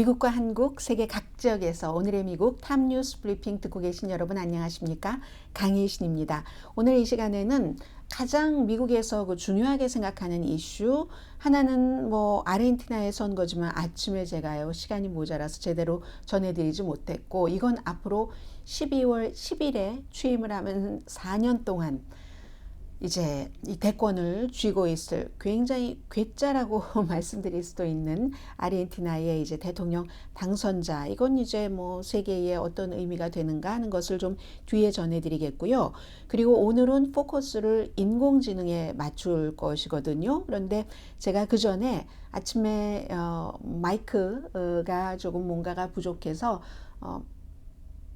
미국과 한국, 세계 각 지역에서 오늘의 미국 탑뉴스 브리핑 듣고 계신 여러분 안녕하십니까? 강희신입니다. 오늘 이 시간에는 가장 미국에서 그 중요하게 생각하는 이슈 하나는 뭐 아르헨티나의 선거지만 아침에 제가요 시간이 모자라서 제대로 전해드리지 못했고 이건 앞으로 12월 10일에 취임을 하면 4년 동안 이제 이 대권을 쥐고 있을 굉장히 괴짜라고 말씀드릴 수도 있는 아르헨티나의 이제 대통령 당선자 이건 이제 뭐 세계에 어떤 의미가 되는가 하는 것을 좀 뒤에 전해드리겠고요. 그리고 오늘은 포커스를 인공지능에 맞출 것이거든요. 그런데 제가 그 전에 아침에 어, 마이크가 조금 뭔가가 부족해서 어,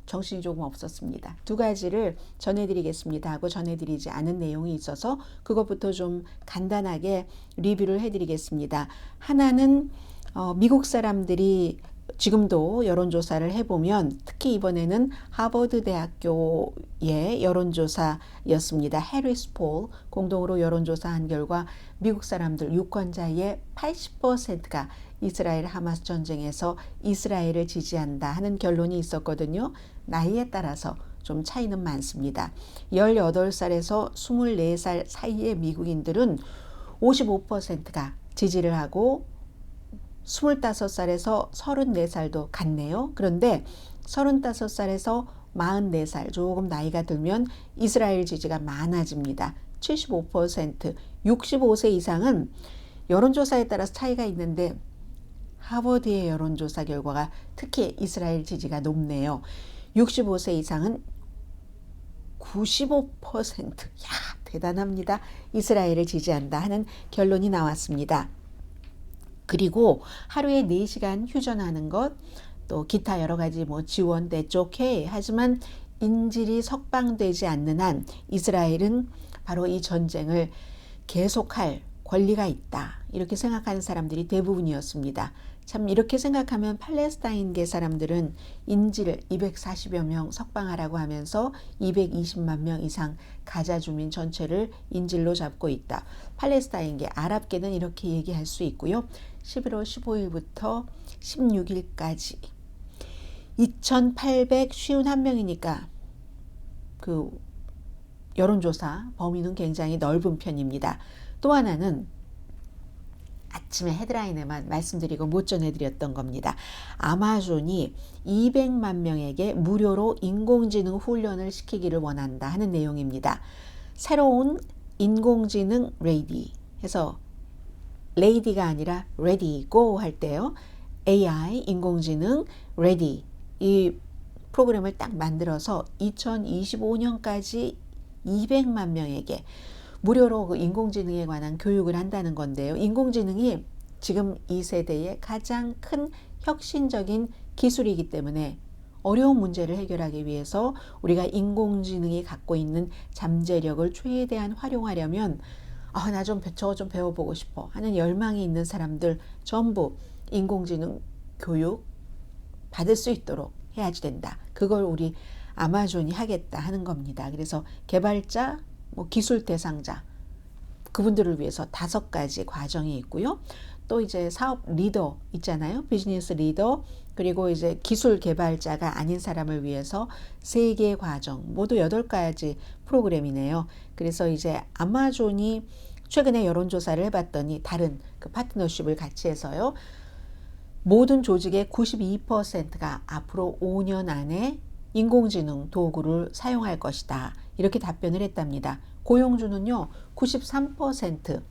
정신이 조금 없었습니다. 두 가지를 전해드리겠습니다 하고 전해드리지 않은 내용이 있어서 그것부터 좀 간단하게 리뷰를 해드리겠습니다. 하나는 어, 미국 사람들이 지금도 여론조사를 해보면 특히 이번에는 하버드 대학교의 여론조사였습니다. 해리스 폴 공동으로 여론조사한 결과 미국 사람들 유권자의 80%가 이스라엘 하마스 전쟁에서 이스라엘을 지지한다 하는 결론이 있었거든요. 나이에 따라서 좀 차이는 많습니다. 18살에서 24살 사이의 미국인들은 55%가 지지를 하고 25살에서 34살도 같네요. 그런데 35살에서 44살 조금 나이가 들면 이스라엘 지지가 많아집니다. 75% 65세 이상은 여론조사에 따라서 차이가 있는데 하버드의 여론조사 결과가 특히 이스라엘 지지가 높네요. 65세 이상은 95%. 야, 대단합니다. 이스라엘을 지지한다 하는 결론이 나왔습니다. 그리고 하루에 4시간 휴전하는 것, 또 기타 여러 가지 뭐 지원 대 쪽해 하지만 인질이 석방되지 않는 한 이스라엘은 바로 이 전쟁을 계속할 권리가 있다. 이렇게 생각하는 사람들이 대부분이었습니다. 참 이렇게 생각하면 팔레스타인계 사람들은 인질 240여 명 석방하라고 하면서 220만 명 이상 가자 주민 전체를 인질로 잡고 있다. 팔레스타인계 아랍계는 이렇게 얘기할 수 있고요. 11월 15일부터 16일까지 2,851명이니까 그 여론조사 범위는 굉장히 넓은 편입니다. 또 하나는 아침에 헤드라인에만 말씀드리고 못 전해드렸던 겁니다. 아마존이 200만 명에게 무료로 인공지능 훈련을 시키기를 원한다 하는 내용입니다. 새로운 인공지능 레이디 해서 레이디가 아니라 ready go 할 때요. AI 인공지능 ready 이 프로그램을 딱 만들어서 2025년까지 200만 명에게 무료로 그 인공지능에 관한 교육을 한다는 건데요. 인공지능이 지금 이 세대의 가장 큰 혁신적인 기술이기 때문에 어려운 문제를 해결하기 위해서 우리가 인공지능이 갖고 있는 잠재력을 최대한 활용하려면 아, 나 좀 저거 좀 배워보고 싶어 하는 열망이 있는 사람들 전부 인공지능 교육 받을 수 있도록 해야지 된다. 그걸 우리 아마존이 하겠다 하는 겁니다. 그래서 개발자, 뭐 기술 대상자 그분들을 위해서 다섯 가지 과정이 있고요. 또 이제 사업 리더 있잖아요. 비즈니스 리더 그리고 이제 기술 개발자가 아닌 사람을 위해서 세 개의 과정 모두 여덟 가지 프로그램이네요. 그래서 이제 아마존이 최근에 여론조사를 해봤더니 다른 그 파트너십을 같이 해서요. 모든 조직의 92%가 앞으로 5년 안에 인공지능 도구를 사용할 것이다. 이렇게 답변을 했답니다. 고용주는요, 93%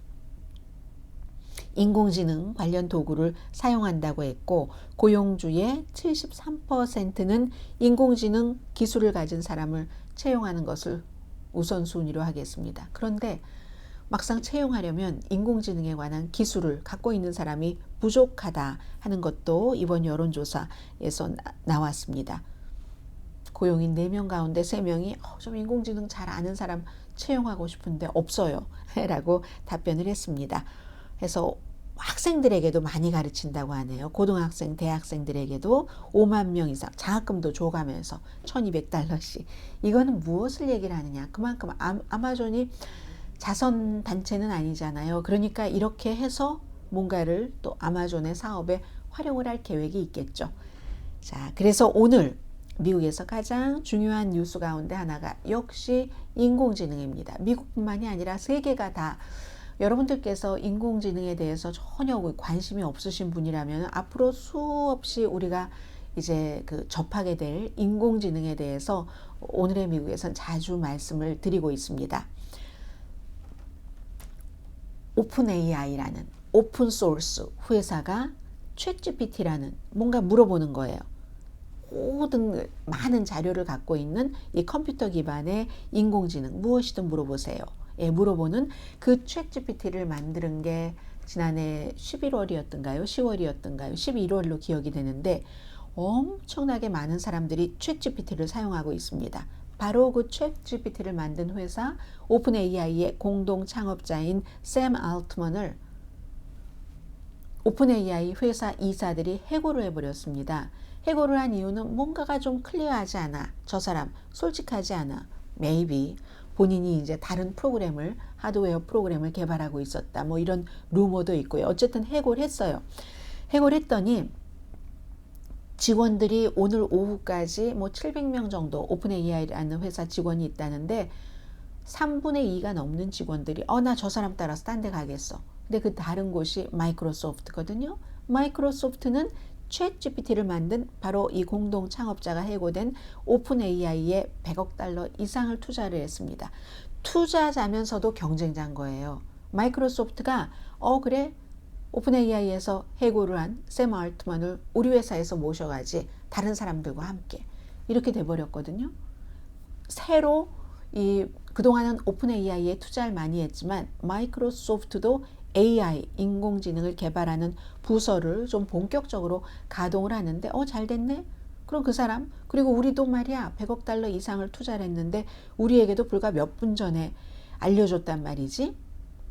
인공지능 관련 도구를 사용한다고 했고, 고용주의 73%는 인공지능 기술을 가진 사람을 채용하는 것을 우선순위로 하겠습니다. 그런데 막상 채용하려면 인공지능에 관한 기술을 갖고 있는 사람이 부족하다 하는 것도 이번 여론조사에서 나, 왔습니다 고용인 4명 가운데 3명이 어, 좀 인공지능 잘 아는 사람 채용하고 싶은데 없어요. 라고 답변을 했습니다. 그래서 학생들에게도 많이 가르친다고 하네요. 고등학생, 대학생들에게도 5만 명 이상 장학금도 줘가면서 1200달러씩. 이거는 무엇을 얘기를 하느냐. 그만큼 아마존이 자선 단체는 아니잖아요. 그러니까 이렇게 해서 뭔가를 또 아마존의 사업에 활용을 할 계획이 있겠죠. 자, 그래서 오늘 미국에서 가장 중요한 뉴스 가운데 하나가 역시 인공지능입니다. 미국뿐만이 아니라 세계가 다 여러분들께서 인공지능에 대해서 전혀 관심이 없으신 분이라면 앞으로 수없이 우리가 이제 그 접하게 될 인공지능에 대해서 오늘의 미국에선 자주 말씀을 드리고 있습니다. 오픈 AI라는 오픈 소스 회사가 챗GPT라는 뭔가 물어보는 거예요. 모든 많은 자료를 갖고 있는 이 컴퓨터 기반의 인공지능 무엇이든 물어보세요. 예, 물어보는 그 챗GPT를 만드는 게 지난해 11월이었던가요? 10월이었던가요? 11월로 기억이 되는데 엄청나게 많은 사람들이 챗GPT를 사용하고 있습니다. 바로 그 챗GPT를 만든 회사 오픈 AI의 공동 창업자인 샘 알트먼을 오픈 AI 회사 이사들이 해고를 해버렸습니다. 해고를 한 이유는 뭔가가 좀 클리어하지 않아. 저 사람 솔직하지 않아. Maybe 본인이 이제 다른 프로그램을 하드웨어 프로그램을 개발하고 있었다. 뭐 이런 루머도 있고요. 어쨌든 해고를 했어요. 해고를 했더니 직원들이 오늘 오후까지 뭐 700명 정도 오픈 AI라는 회사 직원이 있다는데 3분의 2가 넘는 직원들이 어 나 저 사람 따라서 딴 데 가겠어. 근데 그 다른 곳이 마이크로소프트거든요. 마이크로소프트는 챗 GPT를 만든 바로 이 공동 창업자가 해고된 오픈 AI에 100억 달러 이상을 투자를 했습니다. 투자자면서도 경쟁자인 거예요. 마이크로소프트가 어 그래 오픈 AI에서 해고를 한 샘 알트만을 우리 회사에서 모셔가지 다른 사람들과 함께 이렇게 돼버렸거든요. 새로 이 그동안은 오픈 AI에 투자를 많이 했지만 마이크로소프트도 AI 인공지능을 개발하는 부서를 좀 본격적으로 가동을 하는데 어 잘 됐네. 그럼 그 사람 그리고 우리도 말이야 100억 달러 이상을 투자를 했는데 우리에게도 불과 몇 분 전에 알려줬단 말이지.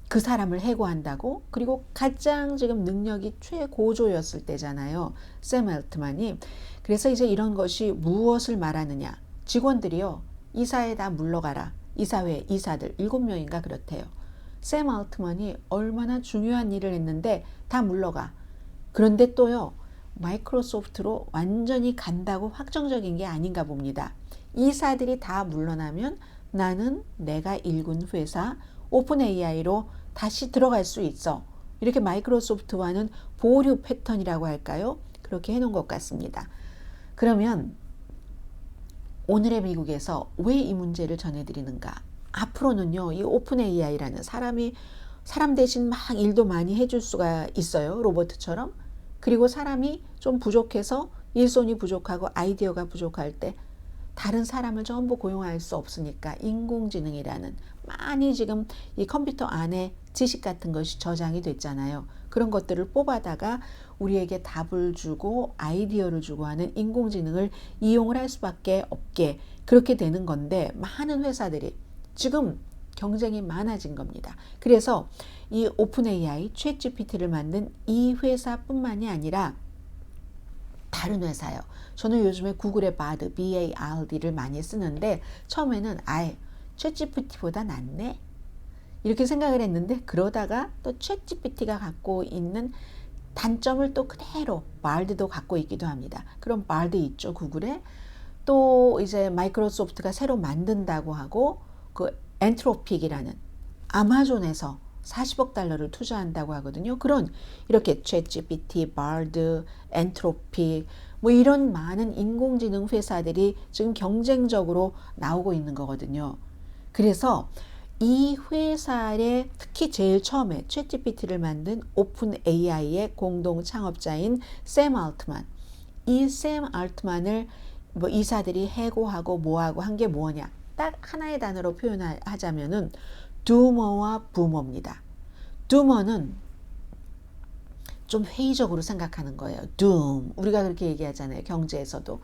그 사람을 해고한다고 그리고 가장 지금 능력이 최고조였을 때잖아요. 샘 엘트만이. 그래서 이제 이런 것이 무엇을 말하느냐. 직원들이요. 이사에 다 물러가라. 이사회 이사들 7명인가 그렇대요. 샘 알트만이 얼마나 중요한 일을 했는데 다 물러가. 그런데 또요. 마이크로소프트로 완전히 간다고 확정적인 게 아닌가 봅니다. 이사들이 다 물러나면 나는 내가 일군 회사 오픈 AI로 다시 들어갈 수 있어. 이렇게 마이크로소프트와는 보류 패턴이라고 할까요? 그렇게 해놓은 것 같습니다. 그러면 오늘의 미국에서 왜 이 문제를 전해드리는가? 앞으로는요, 이 오픈 AI라는 사람이 사람 대신 막 일도 많이 해줄 수가 있어요. 로봇처럼. 그리고 사람이 좀 부족해서 일손이 부족하고 아이디어가 부족할 때 다른 사람을 전부 고용할 수 없으니까 인공지능이라는 많이 지금 이 컴퓨터 안에 지식 같은 것이 저장이 됐잖아요. 그런 것들을 뽑아다가 우리에게 답을 주고 아이디어를 주고 하는 인공지능을 이용을 할 수밖에 없게 그렇게 되는 건데 많은 회사들이 지금 경쟁이 많아진 겁니다. 그래서 이 오픈 AI, 챗 GPT를 만든 이 회사뿐만이 아니라 다른 회사요. 저는 요즘에 구글의 바드, BARD를 많이 쓰는데 처음에는 아예 챗GPT보다 낫네. 이렇게 생각을 했는데 그러다가 또 챗GPT가 갖고 있는 단점을 또 그대로 말드도 갖고 있기도 합니다. 그럼 말드 있죠 구글에 또 이제 마이크로소프트가 새로 만든다고 하고 그 엔트로픽이라는 아마존에서 40억 달러를 투자한다고 하거든요. 그런 이렇게 챗GPT, 바드, 엔트로픽 뭐 이런 많은 인공지능 회사들이 지금 경쟁적으로 나오고 있는 거거든요. 그래서 이 회사의 특히 제일 처음에 챗GPT를 만든 오픈 AI의 공동 창업자인 샘 알트만 이 샘 알트만을 뭐 이사들이 해고하고 뭐하고 한 게 뭐냐 딱 하나의 단어로 표현하자면은 두머와 부머입니다. 두머는 좀 회의적으로 생각하는 거예요. doom. 우리가 그렇게 얘기하잖아요. 경제에서도.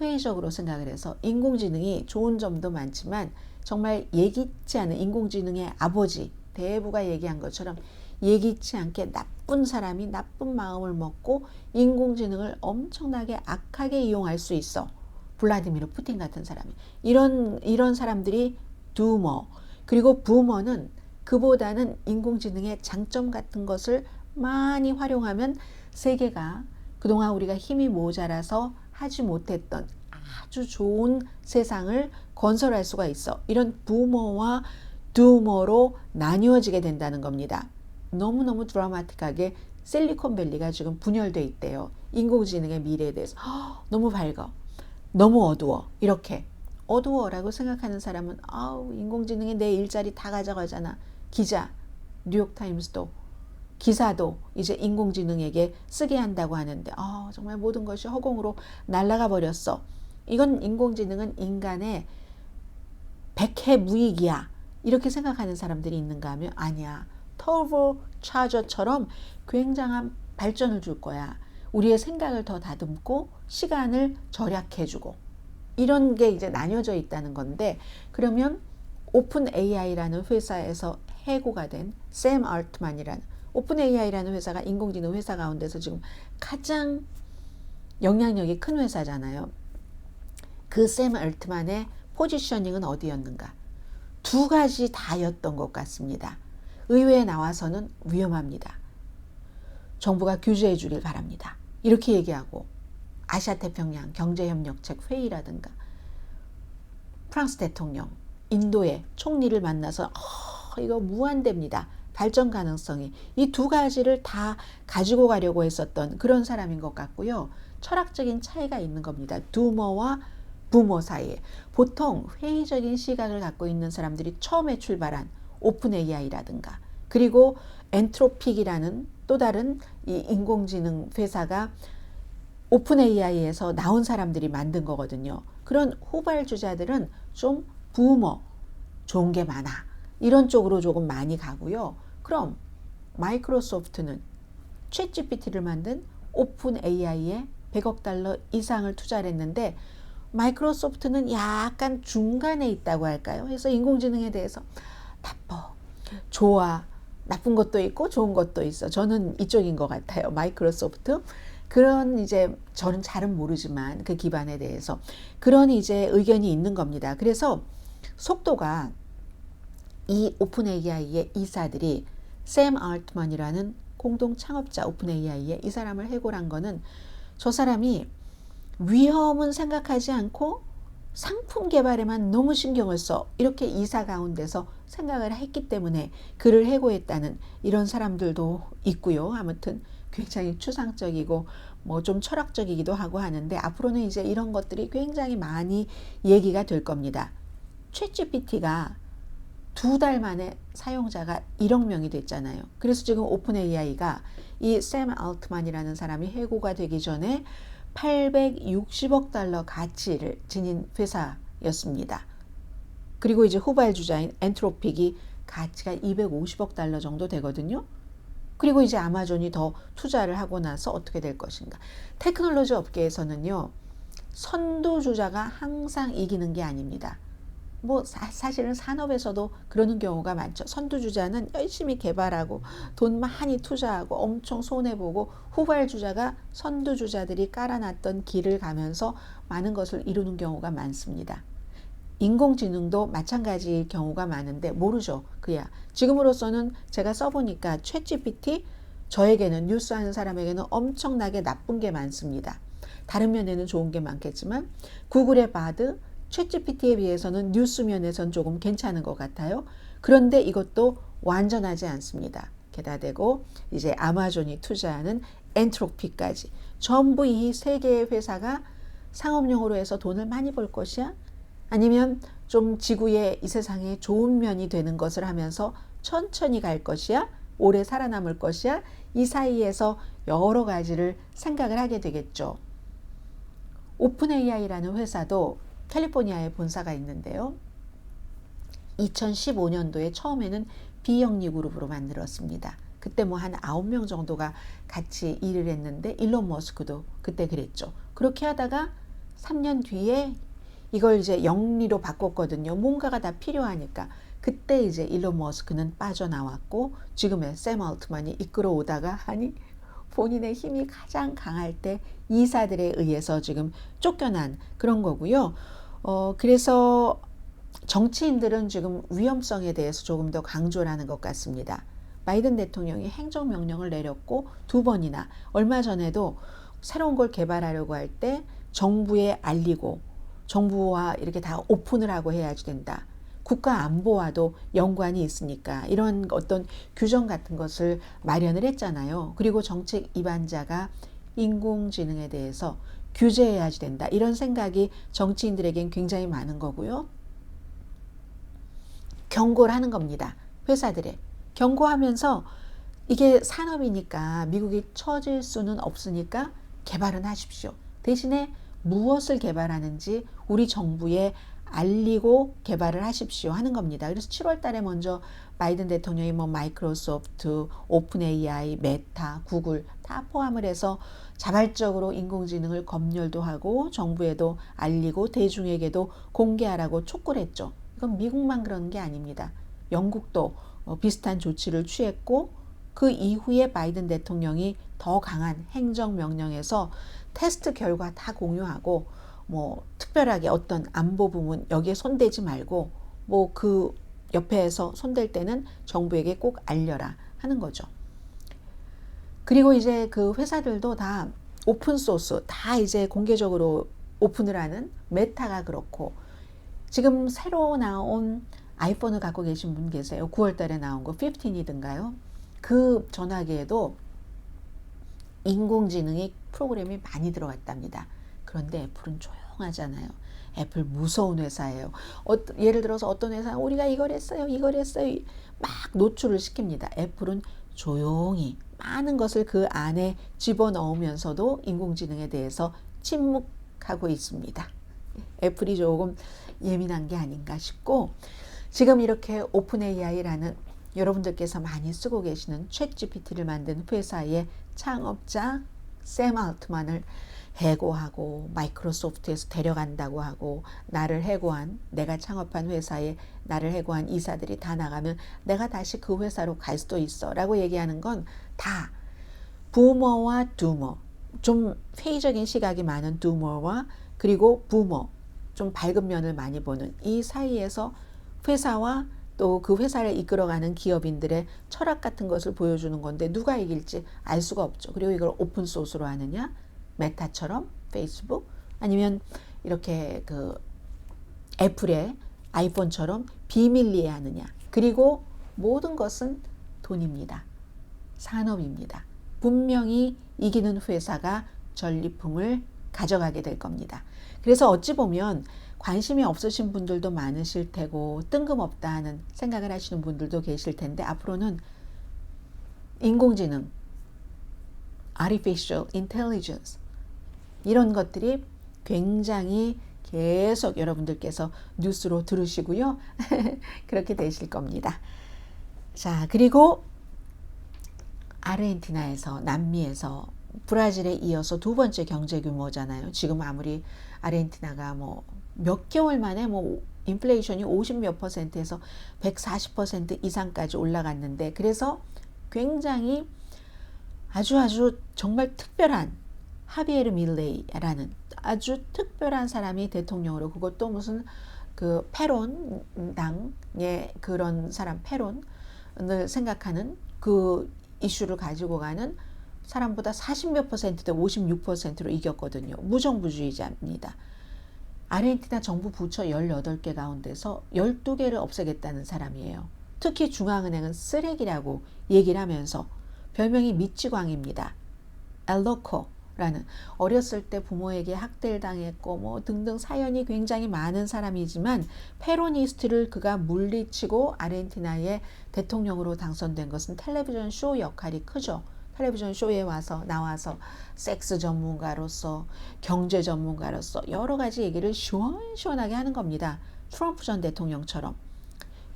회의적으로 생각을 해서 인공지능이 좋은 점도 많지만 정말 예기치 않은 인공지능의 아버지 대부가 얘기한 것처럼 예기치 않게 나쁜 사람이 나쁜 마음을 먹고 인공지능을 엄청나게 악하게 이용할 수 있어. 블라디미르 푸틴 같은 사람이 이런 이런 사람들이 두머 그리고 부머는 그보다는 인공지능의 장점 같은 것을 많이 활용하면 세계가 그동안 우리가 힘이 모자라서 하지 못했던 아주 좋은 세상을 건설할 수가 있어. 이런 부모와 두모로 나뉘어지게 된다는 겁니다. 너무너무 드라마틱하게 실리콘밸리가 지금 분열돼 있대요. 인공지능의 미래에 대해서 허, 너무 밝아. 너무 어두워. 이렇게 어두워라고 생각하는 사람은 아우 인공지능이 내 일자리 다 가져가잖아. 기자, 뉴욕타임스도 기사도 이제 인공지능에게 쓰게 한다고 하는데 아 정말 모든 것이 허공으로 날아가 버렸어. 이건 인공지능은 인간의 백해 무익이야. 이렇게 생각하는 사람들이 있는가 하면 아니야. 터보 차저처럼 굉장한 발전을 줄 거야. 우리의 생각을 더 다듬고 시간을 절약해주고 이런 게 이제 나뉘어져 있다는 건데 그러면 오픈 AI라는 회사에서 해고가 된 샘 알트만이라는 오픈 AI라는 회사가 인공지능 회사 가운데서 지금 가장 영향력이 큰 회사잖아요. 그 샘 알트만의 포지셔닝은 어디였는가? 두 가지 다였던 것 같습니다. 의회에 나와서는 위험합니다. 정부가 규제해 주길 바랍니다. 이렇게 얘기하고 아시아 태평양 경제협력책 회의라든가 프랑스 대통령, 인도의 총리를 만나서 어, 이거 무한대입니다. 발전 가능성이 이 두 가지를 다 가지고 가려고 했었던 그런 사람인 것 같고요. 철학적인 차이가 있는 겁니다. 두머와 부모 사이에 보통 회의적인 시각을 갖고 있는 사람들이 처음에 출발한 오픈 AI라든가 그리고 엔트로픽이라는 또 다른 이 인공지능 회사가 오픈 AI에서 나온 사람들이 만든 거거든요. 그런 후발주자들은 좀 부모 좋은 게 많아 이런 쪽으로 조금 많이 가고요. 그럼 마이크로소프트는 챗 GPT를 만든 오픈 AI에 100억 달러 이상을 투자를 했는데 마이크로소프트는 약간 중간에 있다고 할까요? 그래서 인공지능에 대해서 나빠, 좋아, 나쁜 것도 있고 좋은 것도 있어. 저는 이쪽인 것 같아요. 마이크로소프트. 그런 이제 저는 잘은 모르지만 그 기반에 대해서 그런 이제 의견이 있는 겁니다. 그래서 속도가 이 오픈 AI의 이사들이 샘 알트만이라는 공동 창업자 오픈 AI의 이 사람을 해고한 거는 저 사람이 위험은 생각하지 않고 상품 개발에만 너무 신경을 써 이렇게 이사 가운데서 생각을 했기 때문에 그를 해고했다는 이런 사람들도 있고요. 아무튼 굉장히 추상적이고 뭐 좀 철학적이기도 하고 하는데 앞으로는 이제 이런 것들이 굉장히 많이 얘기가 될 겁니다. 챗 GPT가 두 달 만에 사용자가 1억 명이 됐잖아요. 그래서 지금 오픈 AI가 이 샘 알트만이라는 사람이 해고가 되기 전에 860억 달러 가치를 지닌 회사였습니다. 그리고 이제 후발주자인 엔트로픽이 가치가 250억 달러 정도 되거든요. 그리고 이제 아마존이 더 투자를 하고 나서 어떻게 될 것인가. 테크놀로지 업계에서는요, 선두주자가 항상 이기는 게 아닙니다. 뭐 사, 실은 산업에서도 그러는 경우가 많죠. 선두주자는 열심히 개발하고 돈 많이 투자하고 엄청 손해보고 후발주자가 선두주자들이 깔아놨던 길을 가면서 많은 것을 이루는 경우가 많습니다. 인공지능도 마찬가지일 경우가 많은데 모르죠. 그야. 지금으로서는 제가 써보니까 챗 GPT 저에게는 뉴스하는 사람에게는 엄청나게 나쁜 게 많습니다. 다른 면에는 좋은 게 많겠지만 구글의 바드 챗GPT에 비해서는 뉴스면에선 조금 괜찮은 것 같아요. 그런데 이것도 완전하지 않습니다. 게다 대고 이제 아마존이 투자하는 엔트로피까지 전부 이 세 개의 회사가 상업용으로 해서 돈을 많이 벌 것이야? 아니면 좀 지구의 이 세상에 좋은 면이 되는 것을 하면서 천천히 갈 것이야? 오래 살아남을 것이야? 이 사이에서 여러 가지를 생각을 하게 되겠죠. 오픈 AI라는 회사도 캘리포니아에 본사가 있는데요. 2015년도에 처음에는 비영리 그룹으로 만들었습니다. 그때 뭐 한 9명 정도가 같이 일을 했는데 일론 머스크도 그때 그랬죠. 그렇게 하다가 3년 뒤에 이걸 이제 영리로 바꿨거든요. 뭔가가 다 필요하니까. 그때 이제 일론 머스크는 빠져나왔고 지금의 샘 얼트만이 이끌어오다가 아니 본인의 힘이 가장 강할 때 이사들에 의해서 지금 쫓겨난 그런 거고요. 어, 그래서 정치인들은 지금 위험성에 대해서 조금 더 강조를 하는 것 같습니다. 바이든 대통령이 행정명령을 내렸고 두 번이나 얼마 전에도 새로운 걸 개발하려고 할 때 정부에 알리고 정부와 이렇게 다 오픈을 하고 해야지 된다. 국가 안보와도 연관이 있으니까 이런 어떤 규정 같은 것을 마련을 했잖아요. 그리고 정책 입안자가 인공지능에 대해서 규제해야지 된다. 이런 생각이 정치인들에겐 굉장히 많은 거고요. 경고를 하는 겁니다. 회사들에. 경고하면서 이게 산업이니까 미국이 처질 수는 없으니까 개발은 하십시오. 대신에 무엇을 개발하는지 우리 정부에 알리고 개발을 하십시오 하는 겁니다. 그래서 7월 달에 먼저 바이든 대통령이 뭐 마이크로소프트, 오픈 AI, 메타, 구글 다 포함을 해서 자발적으로 인공지능을 검열도 하고 정부에도 알리고 대중에게도 공개하라고 촉구를 했죠. 이건 미국만 그런 게 아닙니다. 영국도 어, 비슷한 조치를 취했고 그 이후에 바이든 대통령이 더 강한 행정명령에서 테스트 결과 다 공유하고 뭐 특별하게 어떤 안보 부문 여기에 손대지 말고 뭐 그 옆에서 손댈 때는 정부에게 꼭 알려라 하는 거죠. 그리고 이제 그 회사들도 다 오픈 소스 다 이제 공개적으로 오픈을 하는 메타가 그렇고 지금 새로 나온 아이폰을 갖고 계신 분 계세요. 9월 달에 나온 거 15이든가요. 그 전화기에도 인공지능이 프로그램이 많이 들어갔답니다. 그런데 애플은 조용하잖아요. 애플 무서운 회사예요. 어, 예를 들어서 어떤 회사 우리가 이걸 했어요, 이걸 했어요, 막 노출을 시킵니다. 애플은 조용히 많은 것을 그 안에 집어 넣으면서도 인공지능에 대해서 침묵하고 있습니다. 애플이 조금 예민한 게 아닌가 싶고 지금 이렇게 오픈 AI라는 여러분들께서 많이 쓰고 계시는 챗 GPT를 만든 회사의 창업자 샘 알트만을 해고하고 마이크로소프트에서 데려간다고 하고 나를 해고한 내가 창업한 회사에 나를 해고한 이사들이 다 나가면 내가 다시 그 회사로 갈 수도 있어 라고 얘기하는 건 다 부모와 두모 좀 회의적인 시각이 많은 두모와 그리고 부모 좀 밝은 면을 많이 보는 이 사이에서 회사와 또 그 회사를 이끌어가는 기업인들의 철학 같은 것을 보여주는 건데 누가 이길지 알 수가 없죠. 그리고 이걸 오픈 소스로 하느냐, 메타처럼 페이스북 아니면 이렇게 그 애플의 아이폰처럼 비밀리에 하느냐. 그리고 모든 것은 돈입니다. 산업입니다. 분명히 이기는 회사가 전리품을 가져가게 될 겁니다. 그래서 어찌 보면 관심이 없으신 분들도 많으실 테고 뜬금없다 하는 생각을 하시는 분들도 계실 텐데 앞으로는 인공지능, artificial intelligence 이런 것들이 굉장히 계속 여러분들께서 뉴스로 들으시고요. 그렇게 되실 겁니다. 자, 그리고 아르헨티나에서 남미에서 브라질에 이어서 두 번째 경제 규모잖아요. 지금 아무리 아르헨티나가 뭐 몇 개월 만에 뭐 인플레이션이 50몇 퍼센트에서 140% 이상까지 올라갔는데 그래서 굉장히 아주 아주 정말 특별한 하비에르 밀레이라는 아주 특별한 사람이 대통령으로 그것도 무슨 그 페론 당의 그런 사람 페론을 생각하는 그 이슈를 가지고 가는 사람보다 40몇 퍼센트대 56%로 이겼거든요. 무정부주의자입니다. 아르헨티나 정부 부처 18개 가운데서 12개를 없애겠다는 사람이에요. 특히 중앙은행은 쓰레기라고 얘기를 하면서 별명이 미치광입니다. 엘로코 라는 어렸을 때 부모에게 학대를 당했고 뭐 등등 사연이 굉장히 많은 사람이지만 페로니스트를 그가 물리치고 아르헨티나의 대통령으로 당선된 것은 텔레비전 쇼 역할이 크죠. 텔레비전 쇼에 와서 나와서 섹스 전문가로서 경제 전문가로서 여러 가지 얘기를 시원시원하게 하는 겁니다. 트럼프 전 대통령처럼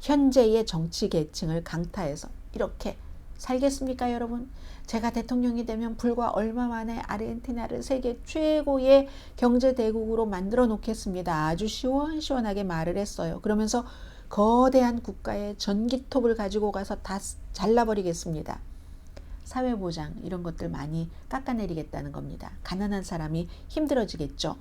현재의 정치 계층을 강타해서 이렇게 살겠습니까, 여러분? 제가 대통령이 되면 불과 얼마 만에 아르헨티나를 세계 최고의 경제 대국으로 만들어 놓겠습니다. 아주 시원시원하게 말을 했어요. 그러면서 거대한 국가의 전기톱을 가지고 가서 다 잘라버리겠습니다. 사회보장 이런 것들 많이 깎아내리겠다는 겁니다. 가난한 사람이 힘들어지겠죠.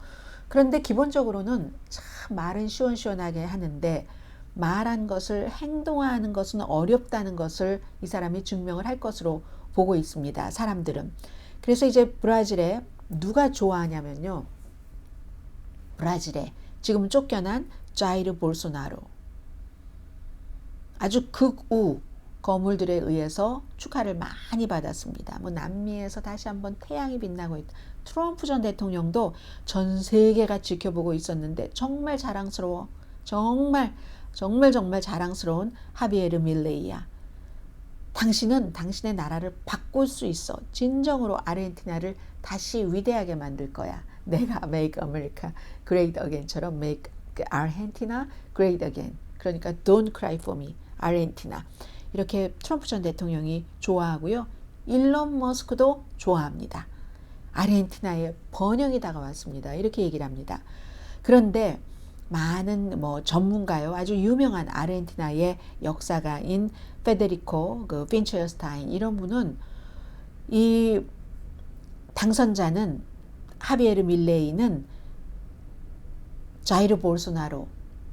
그런데 기본적으로는 참 말은 시원시원하게 하는데 말한 것을 행동하는 것은 어렵다는 것을 이 사람이 증명을 할 것으로 보고 있습니다. 사람들은. 그래서 이제 브라질의 누가 좋아하냐면요. 브라질에 지금 쫓겨난 자이르 볼소나로 아주 극우 거물들에 의해서 축하를 많이 받았습니다. 뭐 남미에서 다시 한번 태양이 빛나고 있다. 트럼프 전 대통령도 전 세계가 지켜보고 있었는데 정말 자랑스러워. 정말 정말 정말 자랑스러운 하비에르 밀레이야. 당신은 당신의 나라를 바꿀 수 있어. 진정으로 아르헨티나를 다시 위대하게 만들 거야. 내가 Make America Great Again처럼 Make Argentina Great Again. 그러니까 Don't Cry for Me, 아르헨티나. 이렇게 트럼프 전 대통령이 좋아하고요. 일론 머스크도 좋아합니다. 아르헨티나의 번영이 다가왔습니다. 이렇게 얘기를 합니다. 그런데 많은 뭐 전문가요, 아주 유명한 아르헨티나의 역사가인 페데리코 그 핀처스타인 이런 분은 이 당선자는 하비에르 밀레이는 자이르 볼소나로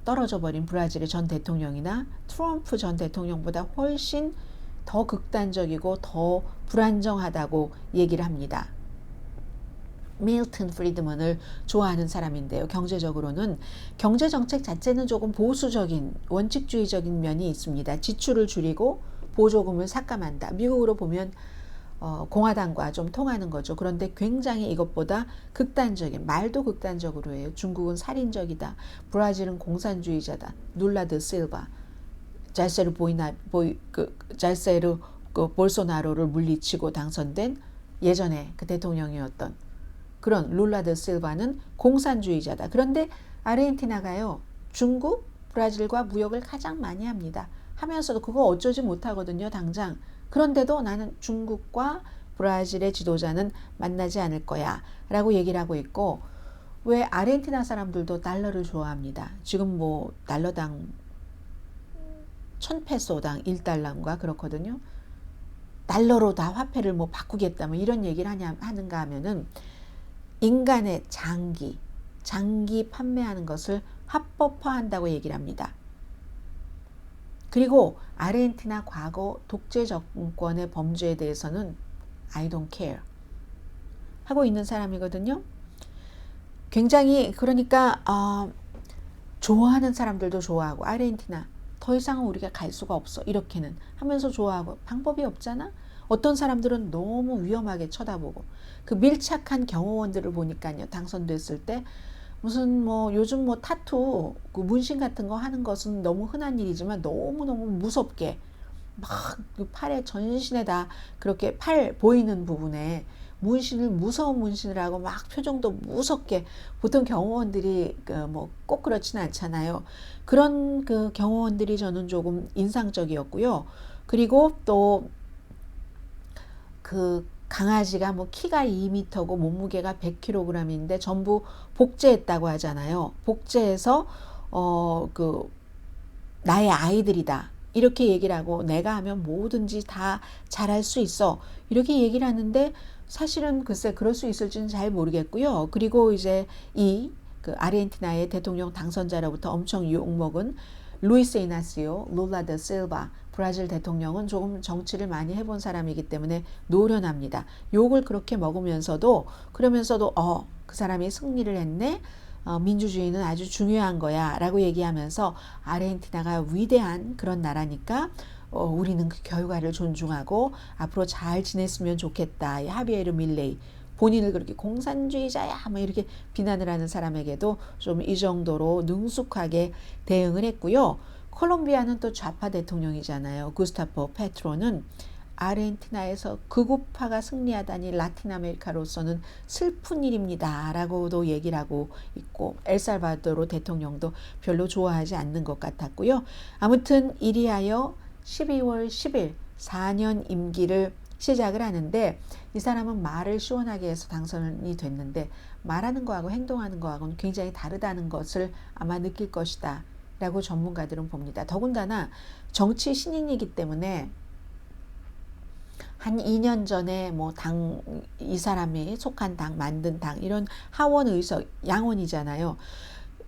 떨어져 버린 브라질의 전 대통령이나 트럼프 전 대통령보다 훨씬 더 극단적이고 더 불안정하다고 얘기를 합니다. 밀튼 프리드먼을 좋아하는 사람인데요. 경제적으로는 경제 정책 자체는 조금 보수적인 원칙주의적인 면이 있습니다. 지출을 줄이고 보조금을 삭감한다. 미국으로 보면 어, 공화당과 좀 통하는 거죠. 그런데 굉장히 이것보다 극단적인 말도 극단적으로 해요. 중국은 살인적이다. 브라질은 공산주의자다. 눌라드 실바, 잘세르 보이나 보이 그 잘세르 그 볼소나로를 물리치고 당선된 예전에 그 대통령이었던 그런 룰라드 실바는 공산주의자다. 그런데 아르헨티나가요. 중국, 브라질과 무역을 가장 많이 합니다. 하면서도 그거 어쩌지 못하거든요. 당장. 그런데도 나는 중국과 브라질의 지도자는 만나지 않을 거야. 라고 얘기를 하고 있고, 왜 아르헨티나 사람들도 달러를 좋아합니다. 지금 뭐 달러당 1000페소당 1달러인가 그렇거든요. 달러로 다 화폐를 뭐 바꾸겠다면 이런 얘기를 하냐 하는가 하면은 인간의 장기, 장기 판매하는 것을 합법화한다고 얘기를 합니다. 그리고 아르헨티나 과거 독재 정권의 범죄에 대해서는 I don't care 하고 있는 사람이거든요. 굉장히 그러니까 어, 좋아하는 사람들도 좋아하고 아르헨티나 더 이상은 우리가 갈 수가 없어 이렇게는 하면서 좋아하고 방법이 없잖아. 어떤 사람들은 너무 위험하게 쳐다보고 그 밀착한 경호원들을 보니까요 당선됐을 때 무슨 뭐 요즘 뭐 타투 그 문신 같은 거 하는 것은 너무 흔한 일이지만 너무 너무 무섭게 막 그 팔에 전신에 다 그렇게 팔 보이는 부분에 문신을 무서운 문신을 하고 막 표정도 무섭게 보통 경호원들이 그 뭐 꼭 그렇지는 않잖아요. 그런 그 경호원들이 저는 조금 인상적이었고요. 그리고 또 그 강아지가 뭐 키가 2미터고 몸무게가 100kg인데 전부 복제했다고 하잖아요. 복제해서 어 그 나의 아이들이다. 이렇게 얘기를 하고 내가 하면 뭐든지 다 잘할 수 있어. 이렇게 얘기를 하는데 사실은 글쎄 그럴 수 있을지는 잘 모르겠고요. 그리고 이제 이 그 아르헨티나의 대통령 당선자로부터 엄청 욕먹은 루이스 이나시오 룰라 드 실바 브라질 대통령은 조금 정치를 많이 해본 사람이기 때문에 노련합니다. 욕을 그렇게 먹으면서도 그러면서도 어 그 사람이 승리를 했네. 어, 민주주의는 아주 중요한 거야 라고 얘기하면서 아르헨티나가 위대한 그런 나라니까 어, 우리는 그 결과를 존중하고 앞으로 잘 지냈으면 좋겠다. 하비에르 밀레이 본인을 그렇게 공산주의자야 뭐 이렇게 비난을 하는 사람에게도 좀 이 정도로 능숙하게 대응을 했고요. 콜롬비아는 또 좌파 대통령이잖아요. 구스타포 페트로는 아르헨티나에서 극우파가 승리하다니 라틴 아메리카로서는 슬픈 일입니다. 라고도 얘기를 하고 있고 엘살바도르 대통령도 별로 좋아하지 않는 것 같았고요. 아무튼 이리하여 12월 10일 4년 임기를 시작을 하는데 이 사람은 말을 시원하게 해서 당선이 됐는데 말하는 거하고 행동하는 거하고는 굉장히 다르다는 것을 아마 느낄 것이다. 라고 전문가들은 봅니다. 더군다나 정치 신인이기 때문에 한 2년 전에 뭐 당, 이 사람이 속한 당, 만든 당, 이런 하원 의석, 양원이잖아요.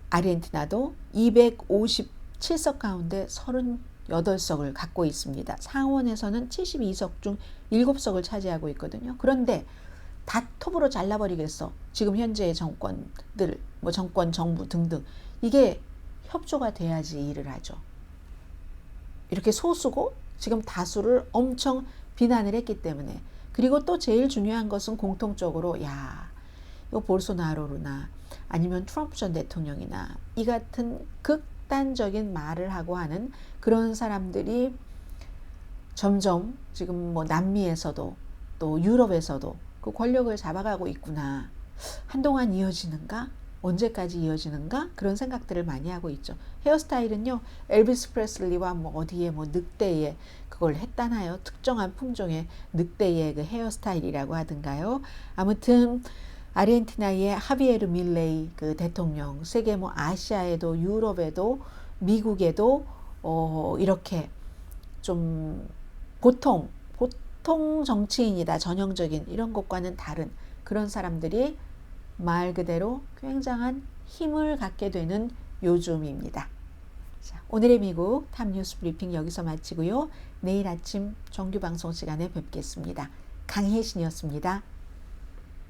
아르헨티나도 257석 가운데 38석을 갖고 있습니다. 상원에서는 72석 중 7석을 차지하고 있거든요. 그런데 다 톱으로 잘라버리겠어. 지금 현재의 정권들, 뭐 정권, 정부 등등. 이게 협조가 돼야지 일을 하죠. 이렇게 소수고 지금 다수를 엄청 비난을 했기 때문에 그리고 또 제일 중요한 것은 공통적으로 야 이거 볼소나로나 아니면 트럼프 전 대통령이나 이 같은 극단적인 말을 하고 하는 그런 사람들이 점점 지금 뭐 남미에서도 또 유럽에서도 그 권력을 잡아가고 있구나. 한동안 이어지는가? 언제까지 이어지는가? 그런 생각들을 많이 하고 있죠. 헤어스타일은요, 엘비스 프레슬리와 뭐 어디에 뭐 늑대에 그걸 했다나요? 특정한 품종의 늑대의 그 헤어스타일이라고 하든가요. 아무튼 아르헨티나의 하비에르 밀레이 그 대통령, 세계 뭐 아시아에도 유럽에도 미국에도 어 이렇게 좀 보통 보통 정치인이다 전형적인 이런 것과는 다른 그런 사람들이 말 그대로 굉장한 힘을 갖게 되는 요즘입니다. 자, 오늘의 미국 탑뉴스 브리핑 여기서 마치고요. 내일 아침 정규 방송 시간에 뵙겠습니다. 강혜신이었습니다.